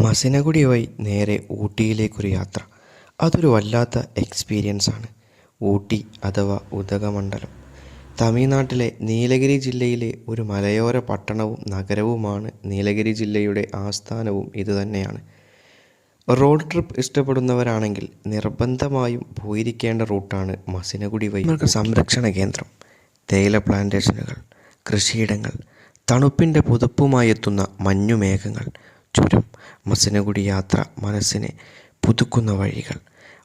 മസിനഗുഡി വഴി നേരെ ഊട്ടിയിലേക്കൊരു യാത്ര. അതൊരു വല്ലാത്ത എക്സ്പീരിയൻസ് ആണ്. ഊട്ടി അഥവാ ഉദകമണ്ഡലം. തമിഴ്നാട്ടിലെ നീലഗിരി ജില്ലയിലെ ഒരു മലയോര പട്ടണവും നഗരവുമാണ് നീലഗിരി ജില്ലയുടെ ആസ്ഥാനവും ഇതുതന്നെയാണ് റോഡ് ട്രിപ്പ് ഇഷ്ടപ്പെടുന്നവരാണെങ്കിൽ നിർബന്ധമായും പോയിരിക്കേണ്ട റൂട്ടാണ് മസിനഗുഡി വൈ സംരക്ഷണ കേന്ദ്രം. തേയില പ്ലാന്റേഷനുകൾ കൃഷിയിടങ്ങൾ തണുപ്പിന്റെ പുതപ്പുമായി എത്തുന്ന മഞ്ഞുമേഘങ്ങൾ ചുരം മസനഗുഡി യാത്ര മനസ്സിനെ പുതുക്കുന്ന വഴികൾ.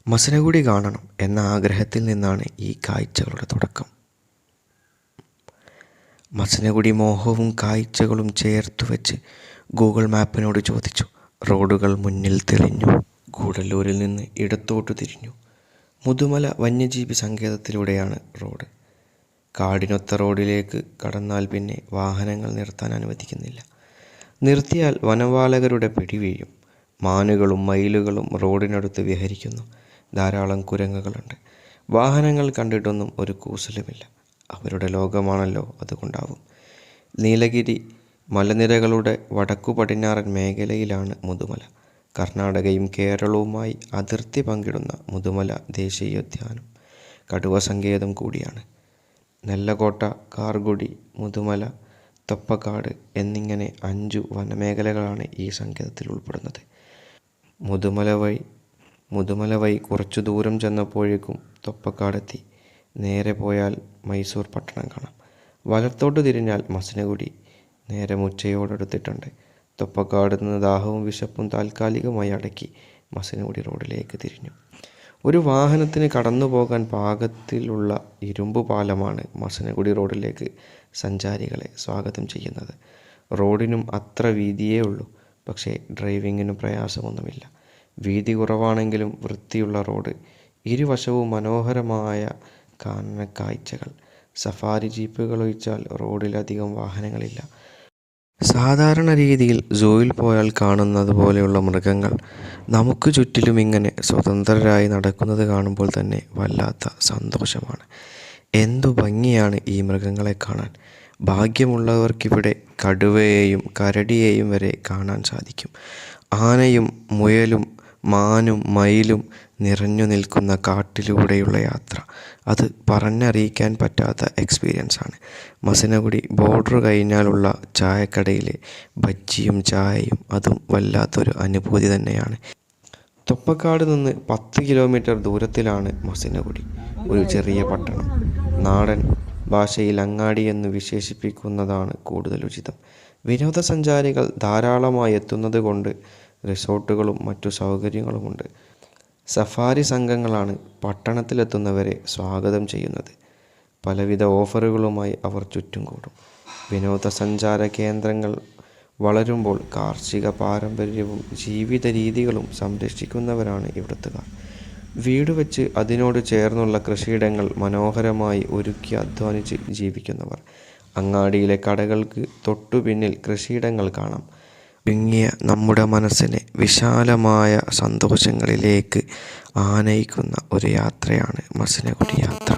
മസനഗുഡി കാണണം എന്ന ആഗ്രഹത്തിൽ നിന്നാണ് ഈ കാഴ്ചകളുടെ തുടക്കം. മസനഗുഡി മോഹവും കാഴ്ചകളും ചേർത്തു വെച്ച് ഗൂഗിൾ മാപ്പിനോട് ചോദിച്ചു. റോഡുകൾ മുന്നിൽ തെളിഞ്ഞു കൂടല്ലൂരിൽ നിന്ന് ഇടത്തോട്ട് തിരിഞ്ഞു. മുതുമല വന്യജീവി സങ്കേതത്തിലൂടെയാണ് റോഡ്. കാടിനൊത്ത റോഡിലേക്ക് കടന്നാൽ പിന്നെ വാഹനങ്ങൾ നിർത്താൻ അനുവദിക്കുന്നില്ല. നിർത്തിയാൽ വനപാലകരുടെ പിടി വീഴും. മാനുകളും മയിലുകളും റോഡിനടുത്ത് വിഹരിക്കുന്നു. ധാരാളം കുരങ്ങുകളുണ്ട്. വാഹനങ്ങൾ കണ്ടിട്ടൊന്നും ഒരു കൂസലുമില്ല. അവരുടെ ലോകമാണല്ലോ അതുകൊണ്ടാവും. നീലഗിരി മലനിരകളുടെ വടക്കു പടിഞ്ഞാറൻ മേഖലയിലാണ് മുതുമല. കർണാടകയും കേരളവുമായി അതിർത്തി പങ്കിടുന്ന മുതുമല ദേശീയോദ്യാനം. കടുവ സങ്കേതം കൂടിയാണ്. നെല്ലകോട്ട കാർഗുടി മുതുമല തൊപ്പക്കാട് എന്നിങ്ങനെ അഞ്ചു വനമേഖലകളാണ് ഈ സങ്കേതത്തിൽ ഉൾപ്പെടുന്നത്. മുതുമല വഴി മുതുമല വഴി കുറച്ചു ദൂരം ചെന്നപ്പോഴേക്കും തൊപ്പക്കാടെത്തി നേരെ പോയാൽ മൈസൂർ പട്ടണം കാണാം. വലത്തോട്ട് തിരിഞ്ഞാൽ മസനഗുഡി. നേരെ മുച്ചയോടെടുത്തിട്ടുണ്ട്. തൊപ്പക്കാട് നിന്ന് ദാഹവും വിശപ്പും താൽക്കാലികമായി അടക്കി മസനഗുഡി റോഡിലേക്ക് തിരിഞ്ഞു. ഒരു വാഹനത്തിന് കടന്നു പോകാൻ പാകത്തിലുള്ള ഇരുമ്പ് പാലമാണ് മസനഗുഡി റോഡിലേക്ക് സഞ്ചാരികളെ സ്വാഗതം ചെയ്യുന്നത്. റോഡിനും അത്ര വീതിയേ ഉള്ളൂ. പക്ഷേ ഡ്രൈവിങ്ങിനും പ്രയാസമൊന്നുമില്ല. വീതി കുറവാണെങ്കിലും വൃത്തിയുള്ള റോഡ് ഇരുവശവും മനോഹരമായ കാനനക്കാഴ്ചകൾ. സഫാരി ജീപ്പുകൾ ഒഴിച്ചാൽ റോഡിലധികം വാഹനങ്ങളില്ല. സാധാരണ രീതിയിൽ സൂവിൽ പോയാൽ കാണുന്നത് പോലെയുള്ള മൃഗങ്ങൾ നമുക്ക് ചുറ്റിലും ഇങ്ങനെ സ്വതന്ത്രരായി നടക്കുന്നത് കാണുമ്പോൾ തന്നെ വല്ലാത്ത സന്തോഷമാണ്. എന്തു ഭംഗിയാണ് ഈ മൃഗങ്ങളെ കാണാൻ. ഭാഗ്യമുള്ളവർക്കിവിടെ കടുവയെയും കരടിയെയും വരെ കാണാൻ സാധിക്കും. ആനയും മുയലും മാനും മയിലും നിറഞ്ഞു നിൽക്കുന്ന കാട്ടിലൂടെയുള്ള യാത്ര. അത് പറഞ്ഞറിയിക്കാൻ പറ്റാത്ത എക്സ്പീരിയൻസ് ആണ്. മസനഗുഡി ബോർഡർ കഴിഞ്ഞാലുള്ള ചായക്കടയിലെ ബജ്ജിയും ചായയും അതും വല്ലാത്തൊരു അനുഭൂതി തന്നെയാണ്. തൊപ്പക്കാട് നിന്ന് പത്ത് കിലോമീറ്റർ ദൂരത്തിലാണ് മസിനഗുഡി ഒരു ചെറിയ പട്ടണം. നാടൻ ഭാഷയിൽ അങ്ങാടി എന്ന് വിശേഷിപ്പിക്കുന്നതാണ് കൂടുതൽ ഉചിതം. വിനോദസഞ്ചാരികൾ ധാരാളമായി എത്തുന്നത് കൊണ്ട് റിസോർട്ടുകളും മറ്റു സൗകര്യങ്ങളുമുണ്ട്. സഫാരി സംഘങ്ങളാണ് പട്ടണത്തിലെത്തുന്നവരെ സ്വാഗതം ചെയ്യുന്നത്. പലവിധ ഓഫറുകളുമായി അവർ ചുറ്റും കൂടും. വിനോദസഞ്ചാര കേന്ദ്രങ്ങൾ വളരുമ്പോൾ കാർഷിക പാരമ്പര്യവും ജീവിത രീതികളും സംരക്ഷിക്കുന്നവരാണ് ഇവിടുത്തുകാർ. വീട് വെച്ച് അതിനോട് ചേർന്നുള്ള കൃഷിയിടങ്ങൾ മനോഹരമായി ഒരുക്കി അധ്വാനിച്ച് ജീവിക്കുന്നവർ. അങ്ങാടിയിലെ കടകൾക്ക് തൊട്ടു പിന്നിൽ കൃഷിയിടങ്ങൾ കാണാം. ചുരുങ്ങിയ നമ്മുടെ മനസ്സിനെ വിശാലമായ സന്തോഷങ്ങളിലേക്ക് ആനയിക്കുന്ന ഒരു യാത്രയാണ് മസിനഗുഡി യാത്ര.